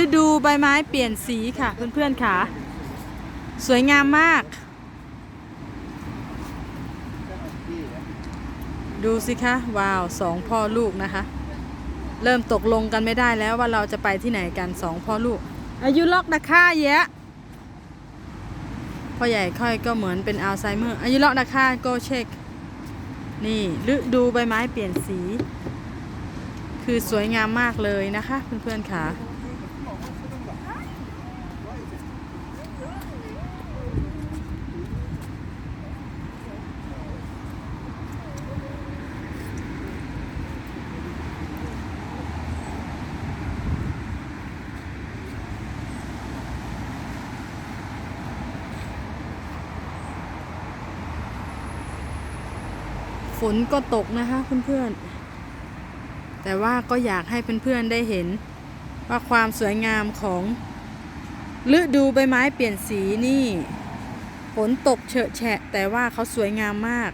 ฤดูใบไม้เปลี่ยนสีค่ะเพื่อนๆค่ะ สวยงามมาก ดูสิคะว้าวสองพ่อลูกนะคะ เริ่มตกลงกันไม่ได้แล้วว่าเราจะไปที่ไหนกันสองพ่อลูก อายุล็อกนะค่าแยะพ่อใหญ่ค่อยก็เหมือนเป็นอัลไซเมอร์อายุล็อกนะค่าก็เช็ค นี่ฤดูใบไม้เปลี่ยนสี คือสวยงามมากเลยนะคะ เพื่อนๆค่ะ นก็ตกนะคะเพื่อนๆ แต่ว่าก็อยากให้เพื่อนๆได้เห็นว่าความสวยงามของฤดูใบไม้เปลี่ยนสีนี่ฝนตกเฉอะแฉะ แต่ว่าเขาสวยงามมาก